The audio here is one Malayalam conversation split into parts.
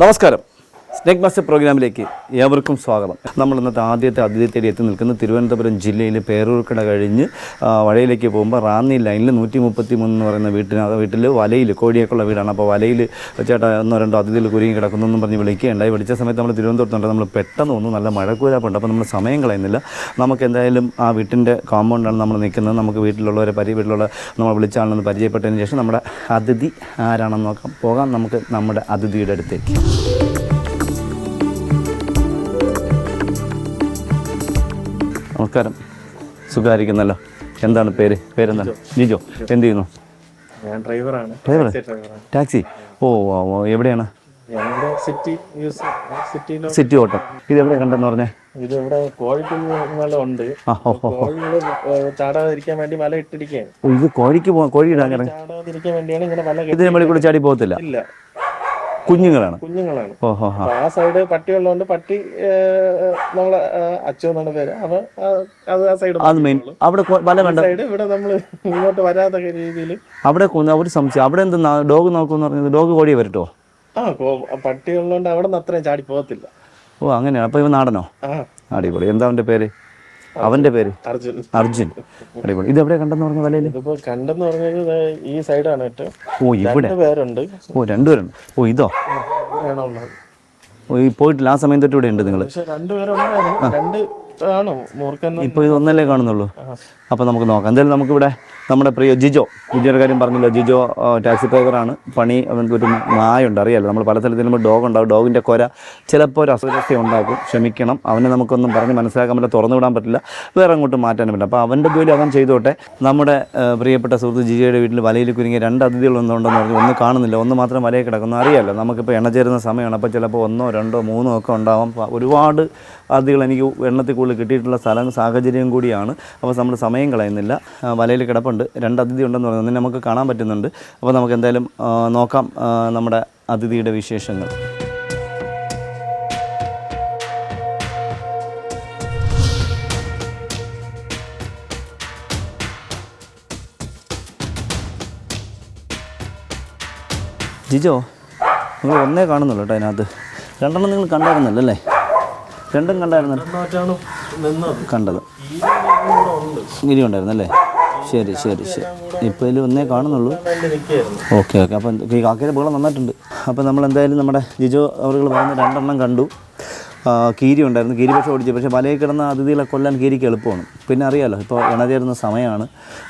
നമസ്കാരം. സ്നേക് മാസ്റ്റർ പ്രോഗ്രാമിലേക്ക് ഏവർക്കും സ്വാഗതം. നമ്മൾ ഇന്നത്തെ ആദ്യത്തെ അതിഥി തേടി എത്തി നിൽക്കുന്നത് തിരുവനന്തപുരം ജില്ലയിലെ പേരൂർക്കട കഴിഞ്ഞ് വഴയിലേക്ക് പോകുമ്പോൾ റാന്നി ലൈനിൽ നൂറ്റി മുപ്പത്തി മൂന്ന് എന്ന് പറയുന്ന വീട്ടിന് വീട്ടിൽ വലയിൽ കോഴിയൊക്കെയുള്ള വീടാണ്. അപ്പോൾ വലയിൽ ചേട്ടാ ഒന്നോ രണ്ടോ അതിഥികൾ കുരുങ്ങി കിടക്കുന്നു എന്നും പറഞ്ഞ് വിളിക്കുകയുണ്ടായി. വിളിച്ച സമയത്ത് നമ്മൾ തിരുവനന്തപുരത്തുണ്ട്. നമ്മൾ പെട്ടെന്ന് വന്നു. നല്ല മഴക്കൂരാപ്പുണ്ട് അപ്പോൾ നമ്മൾ സമയം കളയുന്നില്ല. നമുക്ക് എന്തായാലും ആ വീട്ടിന്റെ കോമ്പൗണ്ടാണ് നമ്മൾ നിൽക്കുന്നത്. നമുക്ക് വീട്ടിലുള്ളവരെ പരി വീട്ടിലുള്ള നമ്മൾ വിളിച്ചാണെന്ന് പരിചയപ്പെട്ടതിന് ശേഷം നമ്മുടെ അതിഥി ആരാണെന്ന് നോക്കാം. പോകാം നമുക്ക് നമ്മുടെ അതിഥിയുടെ അടുത്തേക്ക്. നമസ്കാരം. സുഖമായിരിക്കുന്നല്ലോ. എന്താണ് പേര്? പേരെന്താണ്? ജിജോ. എന്ത് ചെയ്യുന്നു? ഞാൻ ഡ്രൈവറാണ്. ഡ്രൈവർ ടാക്സി ഓ ഓ, എവിടെയാണ്? സിറ്റി ഓട്ടം. ഇത് എവിടെ കണ്ടെന്ന് പറഞ്ഞേ? ഇത് ഇവിടെ കോഴിക്കുഞ്ഞുങ്ങളും ഉണ്ട്. ചാടാതിരിക്കാൻ വേണ്ടി വല ഇട്ടിരിക്കുകയാണ്. ഇത് കോഴിക്ക് കോഴി ഇടാൻ ചാടാതിരിക്കാൻ വേണ്ടിയാണ് ഇങ്ങനെ വല ഇതിന് മുകളിൽ കൂടി ചാടി പോകത്തില്ല? ഇല്ല. കുഞ്ഞുങ്ങളാണ്. കുഞ്ഞുങ്ങളാണ്. ആ സൈഡ് പട്ടി ഉള്ളതുകൊണ്ട് പട്ടി നമ്മളെ അച്ചു എന്നാണ് പേര്. അപ്പൊ അത് ആ സൈഡ് അത് മെയിൻ അവിടെ വല വേണ്ട സൈഡ് ഇവിടെ നമ്മൾ ഇങ്ങോട്ട് വരാത്ത രീതിയിൽ അവിടെ ഒരു സംശയം. അവിടെ എന്താ ഡോഗ് നോക്കുമെന്ന് പറഞ്ഞത് ഡോഗ് കോഴിയെ വരട്ടോ? ആ പട്ടി ഉള്ളതുകൊണ്ട് അവിടെ നിന്ന് അത്രയും ചാടി പോകത്തില്ല. ഓ അങ്ങനെയാണ് അപ്പൊ ഇവ നാടനോ? ആ. അടിപൊളി. എന്താ അവന്റെ പേര്? അവന്റെ പേര്? അർജുൻ. അർജുൻ. അടിപൊളി. ഇത് എവിടെ കണ്ടെന്ന് പറഞ്ഞ വലയിൽ? ഇതിപ്പോ കണ്ടെന്ന് പറഞ്ഞത് ഈ സൈഡാണ് ഓ ഇവിടെ. രണ്ട് പേരുണ്ട്. ഓ രണ്ടുപേരുണ്ട് ഓ ഇതോ? ഈ പോയിട്ടില്ല. ആ സമയം തൊട്ട് ഇവിടെ ഉണ്ട് നിങ്ങൾ ഇപ്പൊ ഇത് ഒന്നല്ലേ കാണുന്നുള്ളൂ. അപ്പൊ നമുക്ക് നോക്കാം. എന്തായാലും നമുക്കിവിടെ നമ്മുടെ പ്രിയ ജിജോ ജിജോയുടെ കാര്യം പറഞ്ഞില്ല ജിജോ ടാക്സി ഡ്രൈവറാണ്. പണി ഒരു നായുണ്ട് അറിയാലോ. നമ്മൾ പല സ്ഥലത്ത് നമ്മൾ ഡോഗ് ഉണ്ടാവും ഡോഗിന്റെ കൊര ചിലപ്പോൾ ഒരു അസ്വസ്ഥ ഉണ്ടാക്കും ക്ഷമിക്കണം അവനെ നമുക്കൊന്നും പറഞ്ഞ് മനസ്സിലാക്കാൻ പറ്റില്ല തുറന്നു വിടാൻ പറ്റില്ല വേറെ അങ്ങോട്ട് മാറ്റാനും പറ്റില്ല. അപ്പോൾ അവന്റെ ജോലി അവൻ ചെയ്തോട്ടെ. നമ്മുടെ പ്രിയപ്പെട്ട സുഹൃത്ത് ജിജോയുടെ വീട്ടിൽ വലയിൽ കുരുങ്ങിയ രണ്ട് അതിഥികൾ ഒന്നുണ്ടെന്ന് പറഞ്ഞു ഒന്ന് കാണുന്നില്ല ഒന്ന് മാത്രം വലയിൽ കിടക്കുന്നു അറിയാലോ. നമുക്കിപ്പോൾ എണ്ണ ചേരുന്ന സമയമാണ് അപ്പോൾ ചിലപ്പോൾ ഒന്നോ രണ്ടോ മൂന്നോ ഒക്കെ ഉണ്ടാവാം. ഒരുപാട് അതിഥികൾ എനിക്ക് എണ്ണത്തിൽ കൂടുതൽ കിട്ടിയിട്ടുള്ള സ്ഥലം സാഹചര്യം കൂടിയാണ്. അപ്പോൾ നമ്മൾ സമയം കളയുന്നില്ല വലയിൽ കിടപ്പുണ്ട്. രണ്ട് അതിഥി ഉണ്ടെന്ന് പറയുന്നത് നമുക്ക് കാണാൻ പറ്റുന്നുണ്ട്. അപ്പോൾ നമുക്ക് എന്തായാലും നോക്കാം നമ്മുടെ അതിഥിയുടെ വിശേഷങ്ങൾ. ജിജോ നിങ്ങൾ ഒന്നേ കാണുന്നുള്ളൂ കേട്ടോ അതിനകത്ത്. രണ്ടെണ്ണം നിങ്ങൾ കണ്ടായിരുന്നല്ലോ അല്ലേ? രണ്ടും കണ്ടായിരുന്നു കണ്ടത്. ഇങ്ങനെ ഉണ്ടായിരുന്നല്ലേ ശരി ശരി ശരി. ഇപ്പോൾ ഇതിൽ ഒന്നേ കാണുന്നുള്ളൂ. Okay okay. അപ്പം ഈ കാക്കയുടെ ബഹളം നന്നായിട്ടുണ്ട്. അപ്പോൾ നമ്മൾ എന്തായാലും നമ്മുടെ ജിജോ അവർ പറയുന്ന രണ്ടെണ്ണം കണ്ടു. കീരി ഉണ്ടായിരുന്നു. കീരി പക്ഷേ ഓടിച്ചു. പക്ഷേ വലയിൽ കിടന്ന അതിഥികളെ കൊല്ലാൻ കീരിക്ക് എളുപ്പമാണ്. പിന്നെ അറിയാമല്ലോ ഇപ്പോൾ ഇണചേരുന്ന സമയമാണ്.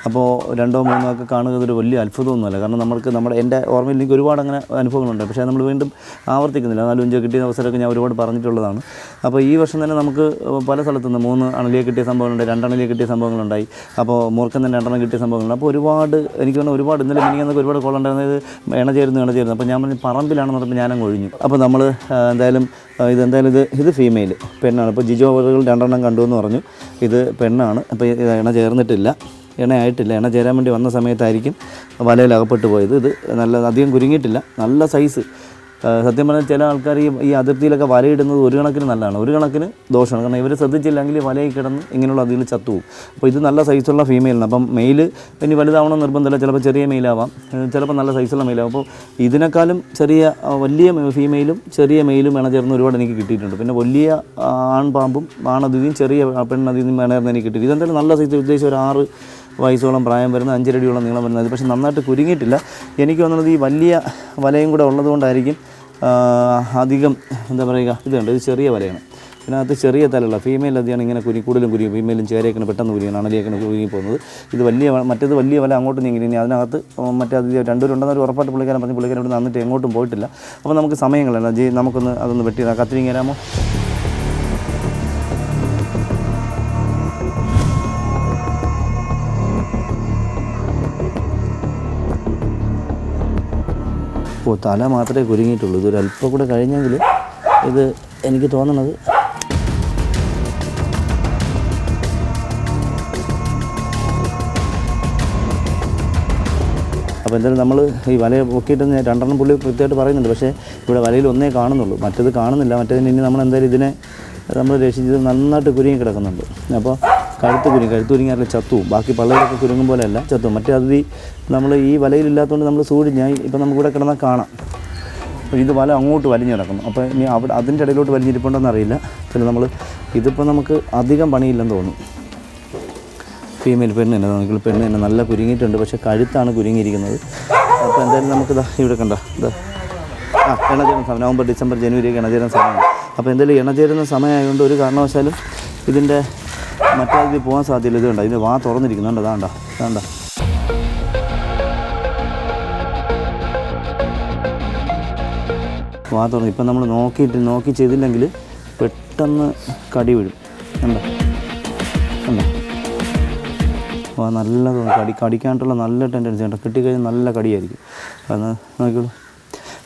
അപ്പോൾ രണ്ടോ മൂന്നോ ഒക്കെ കാണുക ഒരു വലിയ അത്ഭുതമൊന്നുമല്ല. കാരണം നമ്മൾക്ക് നമ്മുടെ എന്റെ ഓർമ്മയിൽ എനിക്ക് ഒരുപാട് അങ്ങനെ അനുഭവങ്ങളുണ്ട്. പക്ഷേ നമ്മൾ വീണ്ടും ആവർത്തിക്കുന്നില്ല. നാലും അഞ്ചോ കിട്ടിയ അവസരമൊക്കെ ഞാൻ ഒരുപാട് പറഞ്ഞിട്ടുള്ളതാണ്. അപ്പോൾ ഈ വർഷം തന്നെ നമുക്ക് പല സ്ഥലത്തുനിന്ന് മൂന്ന് അണലിയെ കിട്ടിയ സംഭവങ്ങളുണ്ട് രണ്ടണലിയെ കിട്ടിയ സംഭവങ്ങളുണ്ടായി. അപ്പോൾ മൂർക്കം തന്നെ രണ്ടെണ്ണം കിട്ടിയ സംഭവങ്ങളുണ്ട്. അപ്പോൾ ഒരുപാട് എനിക്ക് തോന്നുന്നു ഒരുപാട് ഇന്നലെ മിനിങ്ങന്നൊക്കെ ഒരുപാട് കോളുണ്ടായിരുന്നത് ഇണചേരുന്നു ഇണ ചേരുന്നു ഇണ ചേരുന്നു അപ്പോൾ ഞാൻ പറഞ്ഞു പറമ്പിലാണെന്ന് പറഞ്ഞപ്പോൾ ഞാനങ്ങ് ഒഴിഞ്ഞു. അപ്പോൾ നമ്മൾ എന്തായാലും ആ, ഇത് ഇത് ഫീമെയിൽ പെണ്ണാണ്. ഇപ്പോൾ ജിജോ അവറുകൾ രണ്ടെണ്ണം കണ്ടു എന്ന് പറഞ്ഞു. ഇത് പെണ്ണാണ്. അപ്പോൾ ഇത് ഇണ ചേർന്നിട്ടില്ല. ഇണയായിട്ടില്ല ഇണ ചേരാൻ വേണ്ടി വന്ന സമയത്തായിരിക്കും വലയിൽ അകപ്പെട്ടു പോയത്. ഇത് നല്ല അധികം കുരുങ്ങിയിട്ടില്ല. നല്ല സൈസ് സത്യം പറഞ്ഞാൽ ചില ആൾക്കാർ ഈ ഈ അതിർത്തിയിലൊക്കെ വലയിടുന്നത് ഒരു കണക്കിന് നല്ലതാണ്. ഒരു കണക്കിന് ദോഷമാണ്. കാരണം ഇവർ ശ്രദ്ധിച്ചില്ലെങ്കിൽ വലയിൽ കിടന്ന് ഇങ്ങനെയുള്ള അതിൽ ചത്തുപോകും. അപ്പോൾ ഇത് നല്ല സൈസുള്ള ഫീമെയിലാണ് അപ്പം മെയിൽ ഇനി വലുതാവണം നിർബന്ധമില്ല. ചിലപ്പോൾ ചെറിയ മെയിലാവാം ചിലപ്പോൾ നല്ല സൈസുള്ള മെയിലാവും അപ്പോൾ ഇതിനേക്കാളും ചെറിയ വലിയ ഫീമെയിലും ചെറിയ മെയിലും ഇണചേർന്ന് ഒരുപാട് എനിക്ക് കിട്ടിയിട്ടുണ്ട്. പിന്നെ വലിയ ആൺപാമ്പും ആണതിഥിയും ചെറിയ പെണ്ണതിഥിയും ഇണചേർന്ന് എനിക്ക് കിട്ടി. ഇതെന്തായാലും നല്ല സൈസ് ഉദ്ദേശം ഒരു ആറ് വയസ്സോളം പ്രായം വരുന്ന അഞ്ചരടിയോളം നീളം വരുന്നത് പക്ഷേ നന്നായിട്ട് കുരുങ്ങിയിട്ടില്ല. എനിക്ക് തോന്നുന്നത് ഈ വലിയ വലയും കൂടെ ഉള്ളതുകൊണ്ടായിരിക്കും അധികം എന്താ പറയുക ഇതുണ്ട്. ഇത് ചെറിയ വലയാണ്. ഇതിനകത്ത് ചെറിയ തലയുള്ള ഫീമെയിൽ അതിയാണ് ഇങ്ങനെ കുരി കൂടുതലും കുരി ഫീമെയിലും ചേരയൊക്കെ പെട്ടെന്ന് കുരിയാണ് അണലിയൊക്കെ കുരുങ്ങി പോകുന്നത് ഇത് വലിയ മറ്റേത് വലിയ വല അങ്ങോട്ട് നീങ്ങി ഇനി അതിനകത്ത് മറ്റേ അത് രണ്ടുപേരുണ്ടെന്ന് ഒരു ഉറപ്പായിട്ട് പുള്ളിക്കാരൻ പറഞ്ഞ് പുള്ളിക്കാരൻ ഇവിടെ നിന്നിട്ട് എങ്ങോട്ടും പോയിട്ടില്ല. അപ്പോൾ നമുക്ക് സമയങ്ങളല്ല. ജി നമുക്കൊന്ന് അതൊന്ന് വെട്ടി കത്തിരിങ്ങി തരാമോ ഓ തല മാത്രമേ കുരുങ്ങിയിട്ടുള്ളൂ. ഇതൊരു അല്പം കൂടെ കഴിഞ്ഞെങ്കിൽ ഇത് എനിക്ക് തോന്നണത് അപ്പോൾ എന്തായാലും നമ്മൾ ഈ വലയെ പൊക്കിയിട്ട് രണ്ടെണ്ണം പുള്ളി കൃത്യമായിട്ട് പറയുന്നുണ്ട്. പക്ഷേ ഇവിടെ വലയിൽ ഒന്നേ കാണുന്നുള്ളൂ. മറ്റേത് കാണുന്നില്ല. മറ്റേതിന് ഇനി നമ്മൾ എന്തായാലും ഇതിനെ നമ്മൾ രക്ഷിച്ചത് നന്നായിട്ട് കുരുങ്ങി കിടക്കുന്നുണ്ട്. അപ്പോൾ കഴുത്ത് കുരുങ്ങി കഴുത്ത് കുരുങ്ങിയാൽ ചത്തുവും ബാക്കി പള്ളയിലൊക്കെ കുരുങ്ങും പോലെയല്ല ചത്തും. മറ്റേ അതിഥി നമ്മൾ ഈ വലയിലില്ലാത്തതുകൊണ്ട് നമ്മൾ സൂടിഞ്ഞാൽ ഇപ്പം നമുക്കിവിടെ കിടന്നാൽ കാണാം. ഇത് വല അങ്ങോട്ട് വലിഞ്ഞ് കിടക്കുന്നു. അപ്പോൾ ഇനി അവിടെ അതിന്റെ ഇടയിലോട്ട് വലിഞ്ഞിരിപ്പുണ്ടോന്ന് അറിയില്ല. ചില നമ്മൾ ഇതിപ്പോൾ നമുക്ക് അധികം പണിയില്ലെന്ന് തോന്നുന്നു ഫീമെയിൽ പെണ്ണ് തന്നെ നമുക്ക് പെണ്ണ് തന്നെ നല്ല കുരുങ്ങിയിട്ടുണ്ട്. പക്ഷേ കഴുത്താണ് കുരുങ്ങിയിരിക്കുന്നത്. അപ്പോൾ എന്തായാലും നമുക്ക് ഇതാ ഇവിടെ കണ്ട ആ എണചേരുന്ന സമയം. നവംബർ ഡിസംബർ ജനുവരി ഒക്കെ ഇണചേരുന്ന സമയമാണ്. അപ്പോൾ എന്തായാലും എണചേരുന്ന സമയമായതുകൊണ്ട് ഒരു കാരണവശാലും ഇതിന്റെ മറ്റേ ഇത് പോകാൻ സാധ്യതയില്ല. ഇത് കണ്ട? ഇതിന്റെ വാ തുറന്നിരിക്കുന്നുണ്ട്. അതാണ്ട അതാണ്ട വാ തുറന്ന്. ഇപ്പം നമ്മൾ നോക്കിയിട്ട് നോക്കി ചെയ്തില്ലെങ്കിൽ പെട്ടെന്ന് കടി വീഴും. എന്താ കണ്ടോ? അപ്പോൾ നല്ല കടി കടിക്കാനായിട്ടുള്ള നല്ല ടെൻഡൻസി ഉണ്ട് കിട്ടിക്കഴിഞ്ഞാൽ നല്ല കടിയായിരിക്കും. അത് നോക്കിക്കോളൂ.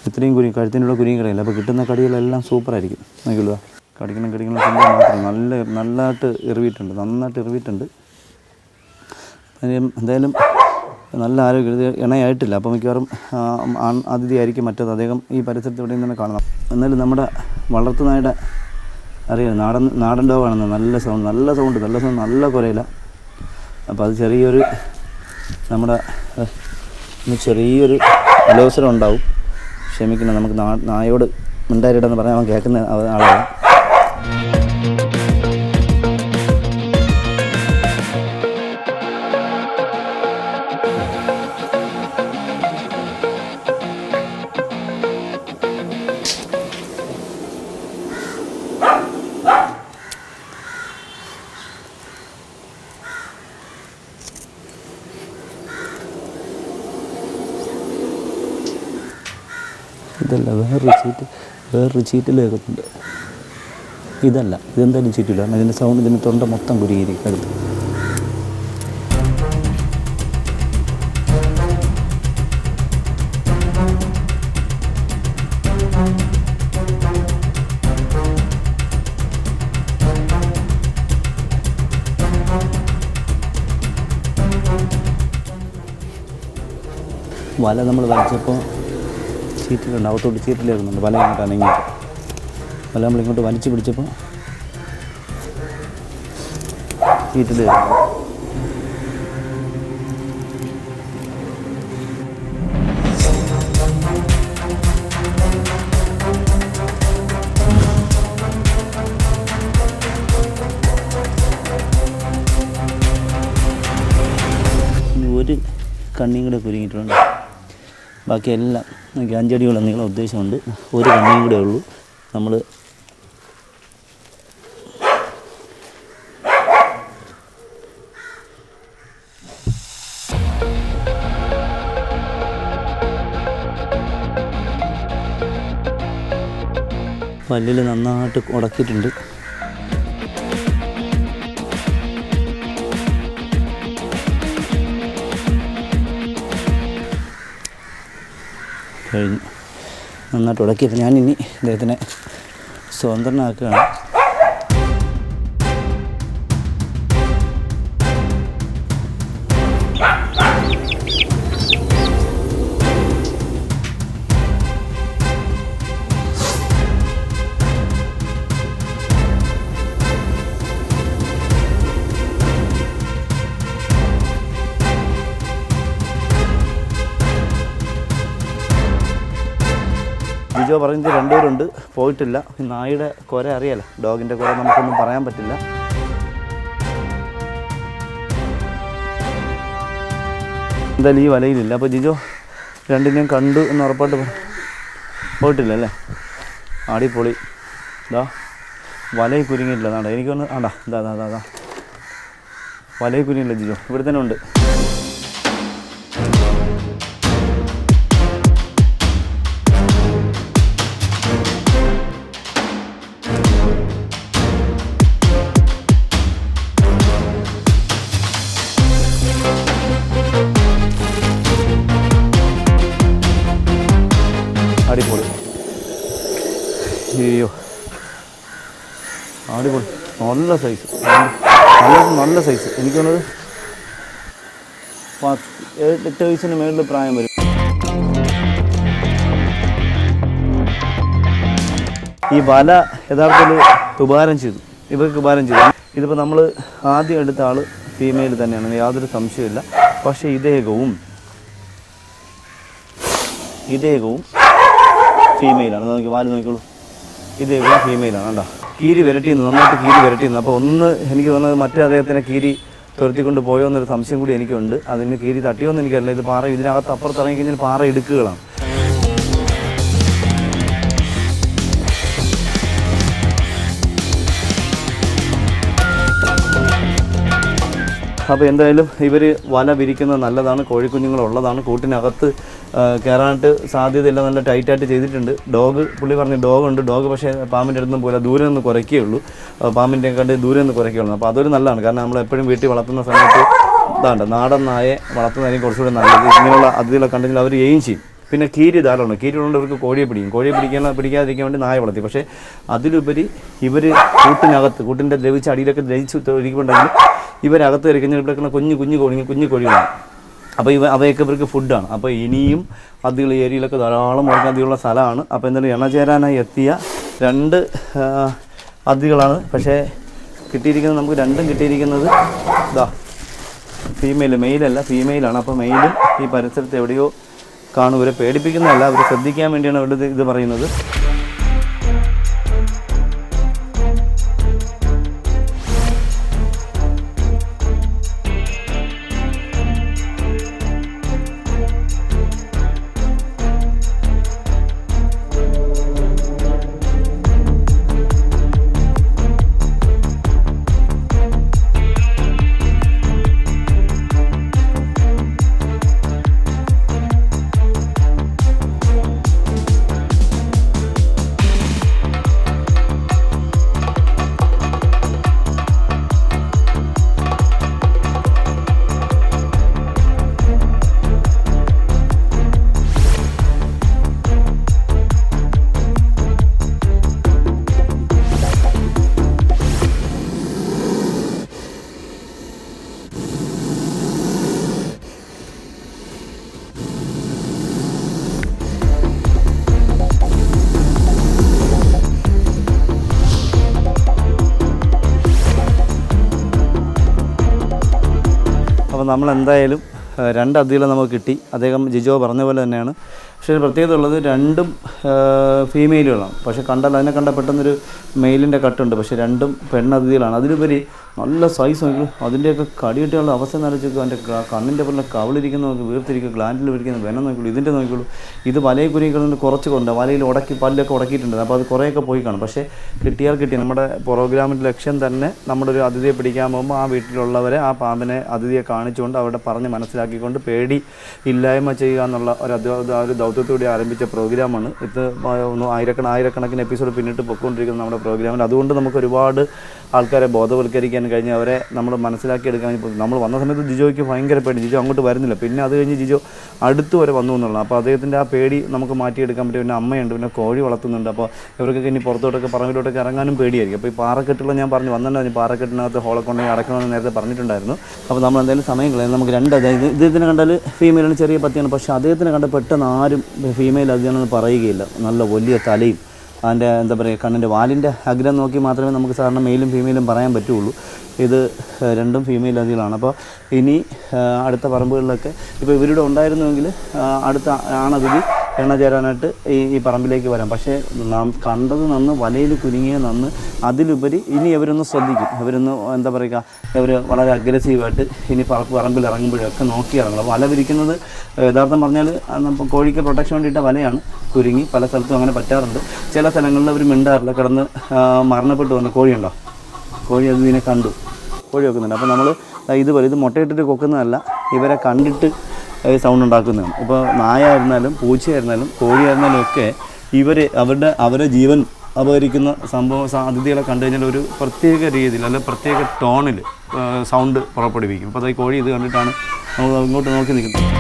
ഇത്രയും കുരി കഴുത്തിനുള്ള കുരിയും കിടയില്ല? അപ്പോൾ കിട്ടുന്ന കടികളെല്ലാം സൂപ്പറായിരിക്കും നോക്കിക്കോളൂ ദാ. കടിക്കണം കടിക്കണം മാത്രം. നല്ല നല്ലതായിട്ട് എറിവിയിട്ടുണ്ട്. നന്നായിട്ട് എറിവിയിട്ടുണ്ട്. എന്തായാലും നല്ല ആരോഗ്യം ഇത് ഇണയായിട്ടില്ല. അപ്പോൾ മിക്കവാറും ആ, ആൺ അതിഥി ആയിരിക്കും മറ്റത്. അദ്ദേഹം ഈ പരിസരത്ത് എവിടെയും തന്നെ കാണണം എന്നാലും നമ്മുടെ വളർത്തുനായുടെ അറിയാം നാടൻ നാടൻ ഡോഗാണെന്ന് നല്ല സൗണ്ട് നല്ല സൗണ്ട് നല്ല സൗണ്ട് നല്ല കുരയില്ല അപ്പോൾ അത് ചെറിയൊരു നമ്മുടെ ചെറിയൊരു അലോസരം ഉണ്ടാവും. ക്ഷമിക്കണം നമുക്ക് നാ നായോട് മിണ്ടാരിടെന്ന് പറഞ്ഞാൽ അവൻ കേൾക്കുന്ന ആളാണ്. ഇതല്ല വേറൊരു ചീറ്റ് വേറൊരു ചീറ്റിൽ കേൾക്കുന്നുണ്ട്. ഇതല്ല ഇതെന്തായാലും ചീറ്റില്ല. കാരണം ഇതിന്റെ സൗണ്ട് ഇതിന്റെ തൊണ്ട മൊത്തം കുരുങ്ങിയിരിക്കും അടുത്ത് വല നമ്മൾ വലിച്ചപ്പോൾ ചീറ്റിലുണ്ട് അകത്തോട്ട് ചീറ്റിലേക്കുന്നുണ്ട് വല ഇങ്ങോട്ട് അനങ്ങിയിട്ട്. വല നമ്മളിങ്ങോട്ട് വലിച്ചു പിടിച്ചപ്പോൾ ചീറ്റിൽ ഒരു കണ്ണിയും കൂടെ കുരുങ്ങിയിട്ടുണ്ട്. ബാക്കി എല്ലാം നമുക്ക് അഞ്ചടിയോളം നീളം ഉദ്ദേശമുണ്ട്. ഒരു കണ്ണിയും കൂടെ ഉള്ളൂ. നമ്മൾ പല്ലിൽ നന്നായിട്ട് ഉടക്കിയിട്ടുണ്ട്. കഴിഞ്ഞു. നന്നായിട്ട് ഉടക്കിയിട്ട് ഞാനിനി അദ്ദേഹത്തിനെ സ്വതന്ത്രനാക്കുകയാണ്. ജിജോ പറയുന്നത് രണ്ടുപേരുണ്ട്. പോയിട്ടില്ല. നായിയുടെ കുര അറിയാലോ. ഡോഗിന്റെ കുര നമുക്കൊന്നും പറയാൻ പറ്റില്ല. എന്തായാലും ഈ വലയിലില്ല. അപ്പോൾ ജിജോ രണ്ടിനെയും കണ്ടു എന്ന് ഉറപ്പായിട്ട് പോയിട്ടില്ല അല്ലേ? ആടിപ്പൊളി ഇതാ വലയിൽ കുരുങ്ങിയിട്ടില്ല. എനിക്കൊന്ന് ആണ്ടാ ഇതാ ഇതാ, ഇതാ വലയിൽ കുരുങ്ങിയില്ല ജിജോ. ഇവിടെ തന്നെ ഉണ്ട്. നല്ല സൈസ് നല്ല നല്ല സൈസ് എനിക്ക് തോന്നുന്നത് എട്ട് വയസ്സിന് മേളിൽ പ്രായം വരും. ഈ വല യഥാർത്ഥത്തിൽ ഉപകാരം ചെയ്തു. ഇവർക്ക് ഉപകാരം ചെയ്തു. ഇതിപ്പോൾ നമ്മൾ ആദ്യം എടുത്ത ആൾ ഫീമെയിൽ തന്നെയാണ്. യാതൊരു സംശയമില്ല പക്ഷേ ഇദ്ദേഹവും ഇദ്ദേഹവും ഫീമെയിലാണ് നോക്കി വാൽ നോക്കിക്കോളൂ. ഇദ്ദേഹവും ഫീമെയിലാണ് കേട്ടോ കീരി വിരട്ടിന്ന് നന്നായിട്ട് കീരി വിരട്ടിന്ന് അപ്പോൾ ഒന്ന് എനിക്ക് തോന്നുന്നത് മറ്റേ അദ്ദേഹത്തിനെ കീരി തുരത്തിക്കൊണ്ട് പോയോ എന്നൊരു സംശയം കൂടി എനിക്കുണ്ട്. അതിന് കീരി തട്ടിയോ എന്ന് എനിക്കറിയില്ല. ഇത് പാറ ഇതിനകത്ത് അപ്പുറത്ത് ഇറങ്ങി കഴിഞ്ഞാൽ പാറ ഇടുക്കുകളാണ് അപ്പോൾ എന്തായാലും ഇവർ വല വിരിക്കുന്നത് നല്ലതാണ്. കോഴിക്കുഞ്ഞുങ്ങളുള്ളതാണ്. കൂട്ടിനകത്ത് കയറാനായിട്ട് സാധ്യതയില്ല നല്ല ടൈറ്റായിട്ട് ചെയ്തിട്ടുണ്ട്. ഡോഗ് പുള്ളി പറഞ്ഞ ഡോഗ് ഉണ്ട് ഡോഗ് പക്ഷേ പാമ്പിന്റെ അടുത്തും പോലെ ദൂരെ നിന്ന് കുറയ്ക്കേ ഉള്ളൂ. പാമ്പിന്റെ കണ്ട് ദൂരെ നിന്ന് ഉള്ളൂ. അപ്പോൾ അതൊരു നല്ലതാണ്. കാരണം നമ്മൾ എപ്പോഴും വീട്ടിൽ വളർത്തുന്ന സമയത്ത് ഇതാണ്ട് നാടൻ നായെ വളർത്തുന്നതായിരിക്കും കുറച്ചുകൂടി നല്ലത്. ഇങ്ങനെയുള്ള അതിഥികളെ കണ്ടെങ്കിൽ അവർ ഏയും ചെയ്യും. പിന്നെ കീരി ധാരാളമാണ് കീരി ഉള്ളതുകൊണ്ട് ഇവർക്ക് കോഴിയെ പിടിക്കും. കോഴിയെ പിടിക്കാൻ പിടിക്കാതിരിക്കാൻ വേണ്ടി നായ വളർത്തി. പക്ഷേ അതിലുപരി ഇവർ കൂട്ടിനകത്ത് കൂട്ടിന്റെ ദ്രവിച്ച അടിയിലൊക്കെ ദ്രവിച്ച് ഇരിക്കുന്നുണ്ടെങ്കിൽ ഇവരകത്ത് കയറി കഴിഞ്ഞാൽ ഇവിടെ കിടക്കുന്ന കുഞ്ഞു കുഞ്ഞു കോഴി കുഞ്ഞു കോഴികളാണ്. അപ്പോൾ ഇവ അവയൊക്കെ ഇവർക്ക് ഫുഡാണ് അപ്പോൾ ഇനിയും അതികൾ ഏരിയയിലൊക്കെ ധാരാളം വളർക്കാതിയുള്ള സ്ഥലമാണ്. അപ്പോൾ എന്തായാലും എണ്ണ ചേരാനായി എത്തിയ രണ്ട് അതികളാണ്. പക്ഷേ കിട്ടിയിരിക്കുന്നത് നമുക്ക് രണ്ടും കിട്ടിയിരിക്കുന്നത് ഇതാ ഫീമെയിൽ മെയിലല്ല ഫീമെയിലാണ് അപ്പോൾ മെയിലും ഈ പരിസരത്ത് എവിടെയോ കാണും. ഇവരെ പേടിപ്പിക്കുന്നതല്ല അവർ ശ്രദ്ധിക്കാൻ വേണ്ടിയാണ് അവരുടെ ഇത് പറയുന്നത്. നമ്മൾ എന്തായാലും രണ്ട് അതികളെ നമുക്ക് കിട്ടി. അദ്ദേഹം ജിജോ പറഞ്ഞ പോലെ തന്നെയാണ്. പക്ഷേ പ്രത്യേകത ഉള്ളത് രണ്ടും ഫീമെയിലുകളാണ് പക്ഷേ കണ്ടാൽ അതിനെ കണ്ട പെട്ടെന്നൊരു മെയിലിന്റെ കട്ടുണ്ട്. പക്ഷേ രണ്ടും പെണ്ണതിഥികളാണ്. അതിലുപരി നല്ല സൈസ് നോക്കി അതിന്റെയൊക്കെ കടി കിട്ടിയുള്ള അവസ്ഥ നനച്ചേക്കും അതിന്റെ കണ്ണിന്റെ പോലെ കവിളിരിക്കുന്ന നോക്കി വീർത്തിരിക്കുക ഗ്ലാൻഡിൽ വിരിക്കുന്ന വെനം നോക്കിയുള്ളൂ ഇതിന്റെ നോക്കിയുള്ളൂ ഇത് വലയിൽ കുരുങ്ങിക്കൊണ്ട് കുറച്ച് കൊണ്ട് വലയിൽ ഉടക്കി പല്ലൊക്കെ ഉടക്കിയിട്ടുണ്ട്. അപ്പോൾ അത് കുറേയൊക്കെ പോയി കാണും. പക്ഷേ കിട്ടിയാൽ കിട്ടി നമ്മുടെ പ്രോഗ്രാമിന്റെ ലക്ഷ്യം തന്നെ നമ്മുടെ ഒരു അതിഥിയെ പിടിക്കാൻ പോകുമ്പോൾ ആ വീട്ടിലുള്ളവരെ ആ പാമ്പിനെ അതിഥിയെ കാണിച്ചുകൊണ്ട് അവിടെ പറഞ്ഞ് മനസ്സിലാക്കിക്കൊണ്ട് പേടി ഇല്ലായ്മ ചെയ്യുക എന്നുള്ള ഒരു ഒരു ദൗത്യത്തോടെ ആരംഭിച്ച പ്രോഗ്രാമാണ്. ഇത് ആയിരക്കണ ആയിരക്കണക്കിന് എപ്പിസോഡ് പിന്നിട്ട് പൊയ്ക്കൊണ്ടിരിക്കുന്ന നമ്മുടെ പ്രോഗ്രാമിൽ അതുകൊണ്ട് നമുക്ക് ഒരുപാട് ആൾക്കാരെ ബോധവൽക്കരിക്കാൻ കഴിഞ്ഞ് അവരെ നമ്മൾ മനസ്സിലാക്കിയെടുക്കാൻ നമ്മൾ വന്ന സമയത്ത് ജിജോയ്ക്ക് ഭയങ്കര പേടി. ജിജോ അങ്ങോട്ട് വരുന്നില്ല. പിന്നെ അത് കഴിഞ്ഞ് ജിജോ അടുത്ത് വരെ വന്നു എന്നുള്ളത് അപ്പോൾ അദ്ദേഹത്തിന്റെ ആ പേടി നമുക്ക് മാറ്റിയെടുക്കാൻ പറ്റും പിന്നെ അമ്മയുണ്ട്. പിന്നെ കോഴി വളർത്തുന്നുണ്ട്. അപ്പോൾ ഇവർക്കൊക്കെ ഇനി പുറത്തോട്ടൊക്കെ പറമ്പിലോട്ടൊക്കെ ഇറങ്ങാനും പേടിയായിരിക്കും. അപ്പോൾ ഈ പാറക്കെട്ടുള്ള ഞാൻ പറഞ്ഞു വന്നിട്ടുണ്ടായിരുന്നു പാറക്കെട്ടിനകത്ത് ഹോളക്കൊണ്ടെങ്കിൽ അടക്കണമെന്ന് നേരത്തെ പറഞ്ഞിട്ടുണ്ടായിരുന്നു. അപ്പോൾ നമ്മൾ എന്തായാലും സമയം കളയാൻ നമുക്ക് രണ്ട് അതായത് ഇദ്ദേഹത്തിനെ കണ്ടാൽ ഫീമെയിലാണ് ചെറിയ പത്തിയാണ്. പക്ഷേ അദ്ദേഹത്തിനെ കണ്ട പെട്ടെന്ന് ആരും ഫീമെയിൽ അതിനാണെന്ന് പറയുകയില്ല. നല്ല വലിയ തലയും അതിന്റെ എന്താ പറയുക കണ്ണിന്റെ വാലിന്റെ അഗ്രം നോക്കി മാത്രമേ നമുക്ക് സാധാരണ മെയിലും ഫീമെയിലും പറയാൻ പറ്റുള്ളൂ. ഇത് രണ്ടും ഫീമെയിൽ അതികളാണ്. അപ്പോൾ ഇനി അടുത്ത പറമ്പുകളിലൊക്കെ ഇപ്പോൾ ഇവരുടെ ഉണ്ടായിരുന്നുവെങ്കിൽ അടുത്ത ആണതിഥി എണ്ണ ചേരാനായിട്ട് ഈ ഈ പറമ്പിലേക്ക് വരാം. പക്ഷേ നാം കണ്ടത് നന്ന് വലയിൽ കുരുങ്ങിയ നന്ന് അതിലുപരി ഇനി ഇവരൊന്ന് ശ്രദ്ധിക്കും. ഇവരൊന്ന് എന്താ പറയുക ഇവർ വളരെ അഗ്രസീവായിട്ട് ഇനി പറമ്പിൽ ഇറങ്ങുമ്പോഴൊക്കെ നോക്കി ഇറങ്ങണം. വല വിരിക്കുന്നത് യഥാർത്ഥം പറഞ്ഞാൽ കോഴിക്ക് പ്രൊട്ടക്ഷൻ വേണ്ടിയിട്ട വലയാണ് കുരുങ്ങി പല സ്ഥലത്തും അങ്ങനെ പറ്റാറുണ്ട്. ചില സ്ഥലങ്ങളിൽ അവർ മിണ്ടാറില്ല. കിടന്ന് മരണപ്പെട്ടു വന്ന കോഴിയുണ്ടോ? കോഴി അത് ഇതിനെ കണ്ടു. കോഴി വെക്കുന്നുണ്ട്. അപ്പോൾ നമ്മൾ ഇതുപോലെ ഇത് മുട്ടയിട്ടിട്ട് കൊക്കുന്നതല്ല ഇവരെ കണ്ടിട്ട് സൗണ്ട് ഉണ്ടാക്കുന്നതാണ്. ഇപ്പോൾ നായായിരുന്നാലും പൂച്ചയായിരുന്നാലും കോഴിയായിരുന്നാലും ഒക്കെ ഇവർ അവരുടെ അവരുടെ ജീവൻ അപഹരിക്കുന്ന സംഭവ സാധ്യതകളെ കണ്ടു കഴിഞ്ഞാൽ ഒരു പ്രത്യേക രീതിയിൽ അല്ലെങ്കിൽ പ്രത്യേക ടോണിൽ സൗണ്ട് പുറപ്പെടുവിക്കും. അപ്പോൾ അത് കോഴി ഇത് കണ്ടിട്ടാണ് നമ്മൾ ഇങ്ങോട്ട് നോക്കി നിൽക്കുന്നത്.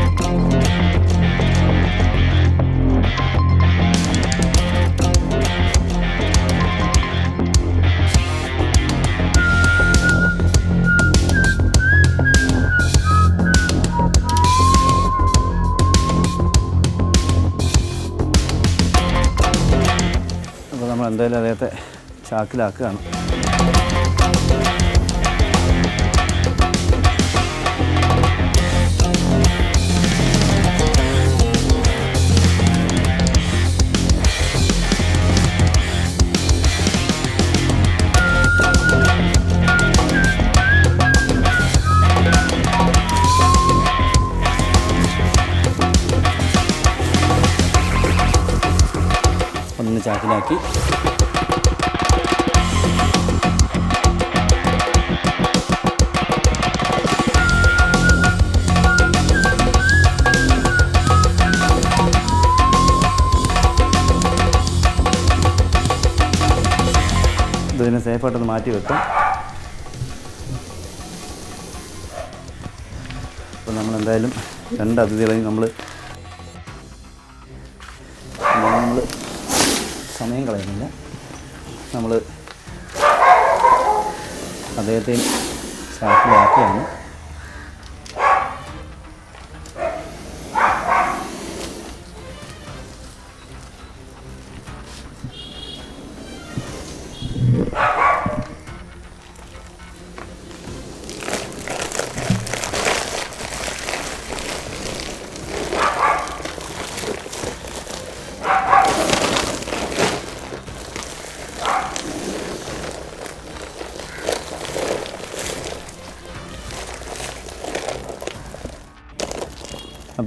എന്തായാലും അദ്ദേഹത്തെ ചാക്കിലാക്കുകയാണ്. ചാക്കിലാക്കി. ഇതിനെ സേഫായിട്ടൊന്ന് മാറ്റി വെക്കും. അപ്പോൾ നമ്മൾ എന്തായാലും രണ്ട് അതിഥികളെയും നമ്മൾ നമ്മൾ സമയം കളയുന്നില്ല. നമ്മൾ അദ്ദേഹത്തെ ചാക്കിലാക്കിയാണ്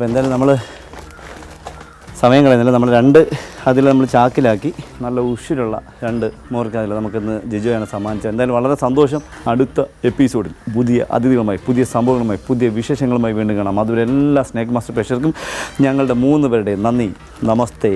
അപ്പോൾ എന്തായാലും നമ്മൾ സമയം കളയുന്നില്ല. നമ്മൾ രണ്ട് അതിൽ നമ്മൾ ചാക്കിലാക്കി നല്ല ഉഷിലുള്ള രണ്ട് മോർക്ക് അതിൽ നമുക്കിന്ന് ജിജോയാണ് സമ്മാനിച്ചത്. എന്തായാലും വളരെ സന്തോഷം. അടുത്ത എപ്പിസോഡിൽ പുതിയ അതിഥികളുമായി പുതിയ സംഭവങ്ങളുമായി പുതിയ വിശേഷങ്ങളുമായി വീണ്ടും കാണാം. അതുവരെ എല്ലാ സ്നേക് മാസ്റ്റർ പ്രേക്ഷകർക്കും ഞങ്ങളുടെ മൂന്ന് പേരുടെയും നന്ദി. നമസ്തേ.